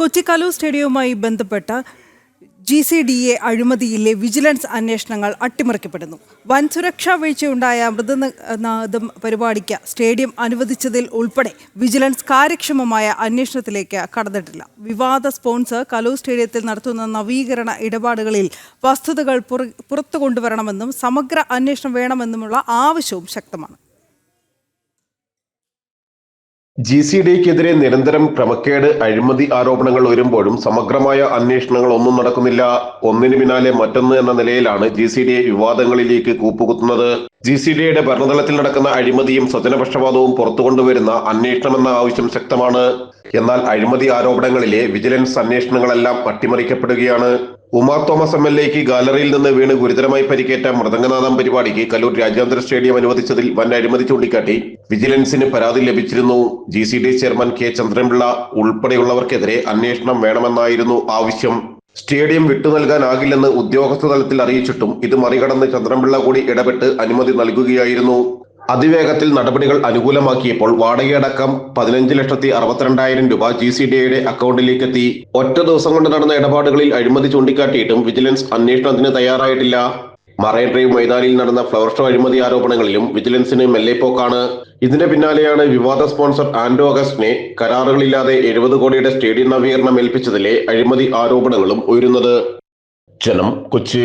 കൊച്ചിക്കാലു സ്റ്റേഡിയവുമായി ബന്ധപ്പെട്ട G C D A അഴിമതിയിലെ വിജിലൻസ് അന്വേഷണങ്ങൾ അട്ടിമറിക്കപ്പെടുന്നു. വൻ സുരക്ഷാ വീഴ്ചയുണ്ടായ മൃതനാദം പരിപാടിക്ക് സ്റ്റേഡിയം അനുവദിച്ചതിൽ ഉൾപ്പെടെ വിജിലൻസ് കാര്യക്ഷമമായ അന്വേഷണത്തിലേക്ക് കടന്നിട്ടില്ല. വിവാദ സ്പോൺസർ കലൂർ സ്റ്റേഡിയത്തിൽ നടത്തുന്ന നവീകരണ ഇടപാടുകളിൽ വസ്തുതകൾ പുറ- പുറത്തു കൊണ്ടുവരണമെന്നും സമഗ്ര അന്വേഷണം വേണമെന്നുമുള്ള ആവശ്യവും ശക്തമാണ്. ജി സി ഡിക്കെതിരെ നിരന്തരം ക്രമക്കേട് അഴിമതി ആരോപണങ്ങൾ വരുമ്പോഴും സമഗ്രമായ അന്വേഷണങ്ങൾ ഒന്നും നടക്കുന്നില്ല. ഒന്നിനു പിന്നാലെ മറ്റൊന്ന് എന്ന നിലയിലാണ് ജി സി ഡി വിവാദങ്ങളിലേക്ക് കൂപ്പുകുത്തുന്നത്. ജി സി ഡിയുടെ ഭരണതലത്തിൽ നടക്കുന്ന അഴിമതിയും സ്വജനപക്ഷപാതവും പുറത്തുകൊണ്ടുവരുന്ന അന്വേഷണമെന്ന ആവശ്യം ശക്തമാണ്. എന്നാൽ അഴിമതി ആരോപണങ്ങളിലെ വിജിലൻസ് അന്വേഷണങ്ങളെല്ലാം അട്ടിമറിക്കപ്പെടുകയാണ്. ഉമാ തോമസ് എം എൽ എക്ക് ഗാലറിയിൽ നിന്ന് വീണ് ഗുരുതരമായി പരിക്കേറ്റ മൃദംഗനാഥം പരിപാടിക്ക് കലൂർ രാജ്യാന്തര സ്റ്റേഡിയം അനുവദിച്ചതിൽ വൻ അഴിമതി ചൂണ്ടിക്കാട്ടി. വിജിലൻസിന് പരാതി ലഭിച്ചിരുന്നു. G C D chairman K Chandran Pillai ഉൾപ്പെടെയുള്ളവർക്കെതിരെ അന്വേഷണം വേണമെന്നായിരുന്നു ആവശ്യം. സ്റ്റേഡിയം വിട്ടു നൽകാനാകില്ലെന്ന് ഉദ്യോഗസ്ഥ തലത്തിൽ അറിയിച്ചിട്ടും ഇത് മറികടന്ന് ചന്ദ്രൻപിള്ള കൂടി ഇടപെട്ട് അനുമതി നൽകുകയായിരുന്നു. അതിവേഗത്തിൽ നടപടികൾ അനുകൂലമാക്കിയപ്പോൾ വാടകയടക്കം പതിനഞ്ച് ലക്ഷത്തി അറുപത്തിരണ്ടായിരം രൂപ ജി സി ഡിയുടെ അക്കൗണ്ടിലേക്ക് എത്തി ഒറ്റ ദിവസം കൊണ്ട് നടന്ന ഇടപാടുകളിൽ അഴിമതി ചൂണ്ടിക്കാട്ടിയിട്ടും വിജിലൻസ് അന്വേഷണത്തിന് തയ്യാറായിട്ടില്ല. മറൈൻ ഡ്രൈവ് മൈതാനിയിൽ നടന്ന ഫ്ലവർ ഷോ അഴിമതി ആരോപണങ്ങളിലും വിജിലൻസിന് മെല്ലെപ്പോക്കാണ്. ഇതിന്റെ പിന്നാലെയാണ് വിവാദ സ്പോൺസർ ആൻഡോ അഗസ്റ്റിനെ കരാറുകളില്ലാതെ എഴുപത് കോടിയുടെ സ്റ്റേഡിയം നവീകരണം ഏൽപ്പിച്ചതിലെ അഴിമതി ആരോപണങ്ങളും ഉയരുന്നത്. ജനം കൊച്ചി.